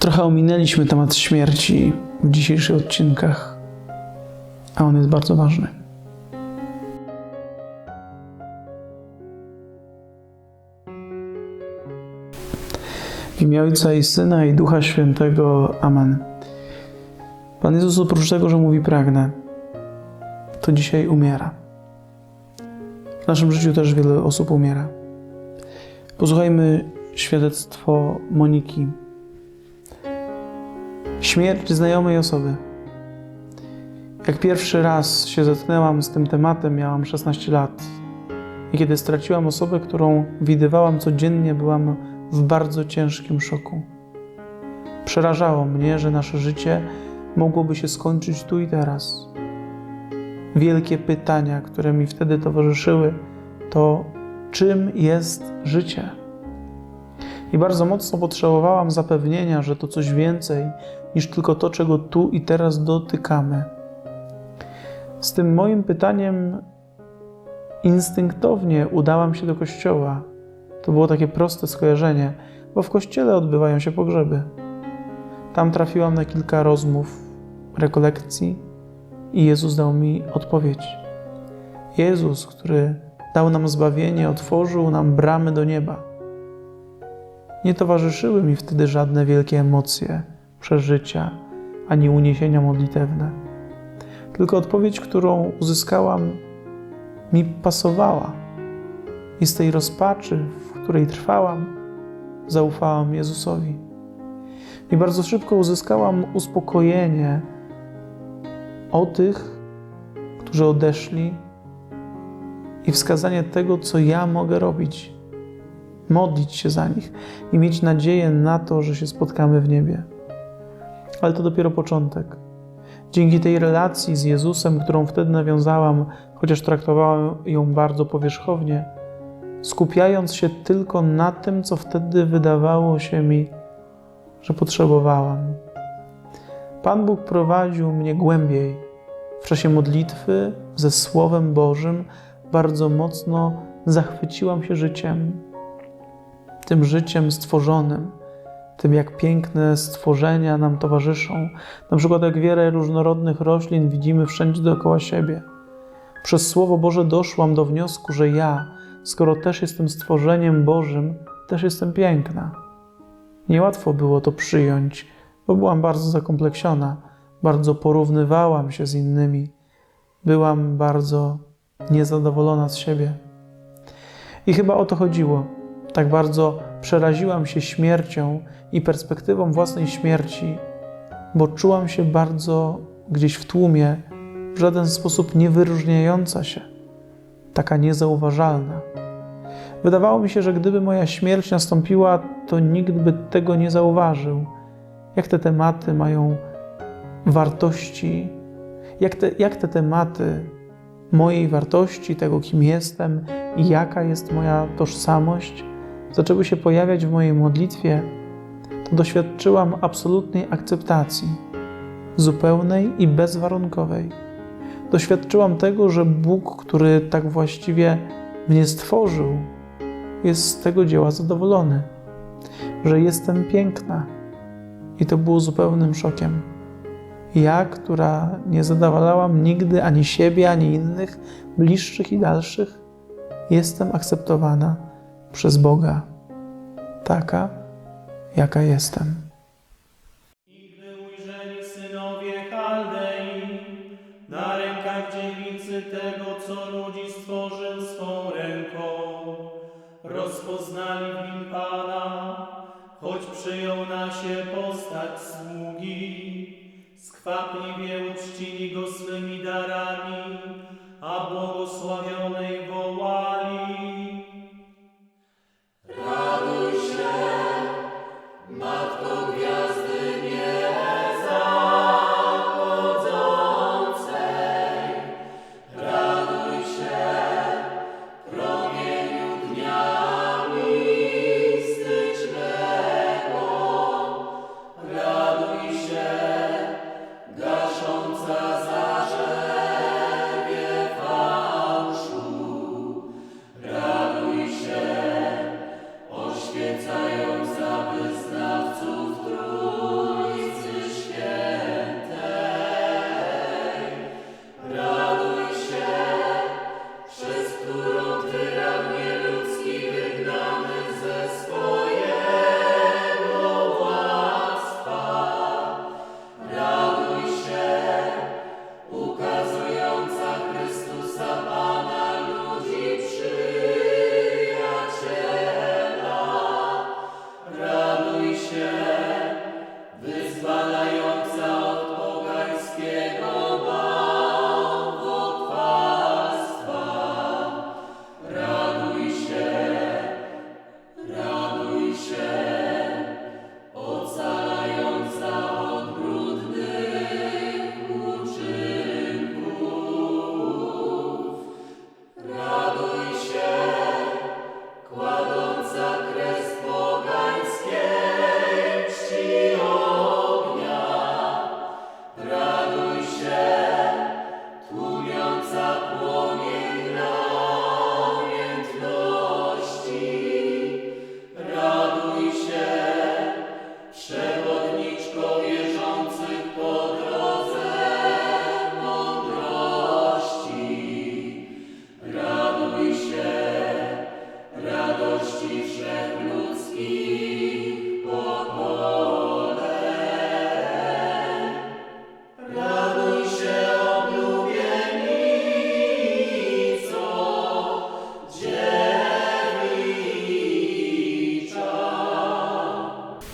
Trochę ominęliśmy temat śmierci w dzisiejszych odcinkach, a on jest bardzo ważny. W imię Ojca i Syna i Ducha Świętego. Amen. Pan Jezus oprócz tego, że mówi pragnę, to dzisiaj umiera. W naszym życiu też wiele osób umiera. Posłuchajmy świadectwo Moniki. Śmierć znajomej osoby. Jak pierwszy raz się zetknęłam z tym tematem, miałam 16 lat. I kiedy straciłam osobę, którą widywałam codziennie, byłam w bardzo ciężkim szoku. Przerażało mnie, że nasze życie mogłoby się skończyć tu i teraz. Wielkie pytania, które mi wtedy towarzyszyły, to czym jest życie? I bardzo mocno potrzebowałam zapewnienia, że to coś więcej niż tylko to, czego tu i teraz dotykamy. Z tym moim pytaniem instynktownie udałam się do kościoła. To było takie proste skojarzenie, bo w kościele odbywają się pogrzeby. Tam trafiłam na kilka rozmów, rekolekcji i Jezus dał mi odpowiedź. Jezus, który dał nam zbawienie, otworzył nam bramy do nieba. Nie towarzyszyły mi wtedy żadne wielkie emocje, przeżycia ani uniesienia modlitewne. Tylko odpowiedź, którą uzyskałam, mi pasowała. I z tej rozpaczy, w której trwałam, zaufałam Jezusowi. I bardzo szybko uzyskałam uspokojenie o tych, którzy odeszli i wskazanie tego, co ja mogę robić. Modlić się za nich i mieć nadzieję na to, że się spotkamy w niebie. Ale to dopiero początek. Dzięki tej relacji z Jezusem, którą wtedy nawiązałam, chociaż traktowałam ją bardzo powierzchownie, skupiając się tylko na tym, co wtedy wydawało się mi, że potrzebowałam. Pan Bóg prowadził mnie głębiej. W czasie modlitwy ze Słowem Bożym bardzo mocno zachwyciłam się życiem. Tym życiem stworzonym, tym jak piękne stworzenia nam towarzyszą, na przykład jak wiele różnorodnych roślin widzimy wszędzie dookoła siebie. Przez Słowo Boże doszłam do wniosku, że ja, skoro też jestem stworzeniem Bożym, też jestem piękna. Niełatwo było to przyjąć, bo byłam bardzo zakompleksiona, bardzo porównywałam się z innymi, byłam bardzo niezadowolona z siebie. I chyba o to chodziło. Tak bardzo przeraziłam się śmiercią i perspektywą własnej śmierci, bo czułam się bardzo gdzieś w tłumie, w żaden sposób nie wyróżniająca się, taka niezauważalna. Wydawało mi się, że gdyby moja śmierć nastąpiła, to nikt by tego nie zauważył. Jak te tematy mają wartości, jak te, jak te tematy mojej wartości, tego kim jestem i jaka jest moja tożsamość, zaczęły się pojawiać w mojej modlitwie, to doświadczyłam absolutnej akceptacji, zupełnej i bezwarunkowej. Doświadczyłam tego, że Bóg, który tak właściwie mnie stworzył, jest z tego dzieła zadowolony, że jestem piękna. I to było zupełnym szokiem. Ja, która nie zadowalałam nigdy ani siebie, ani innych, bliższych i dalszych, jestem akceptowana przez Boga, taka, jaka jestem. I gdy ujrzeli synowie na rękach tego, co ludzi stworzył swą ręką, rozpoznali w Pana, choć przyjął na się postać sługi. Skwapliwie uczcili go swymi darami, a błogosławionej wołali.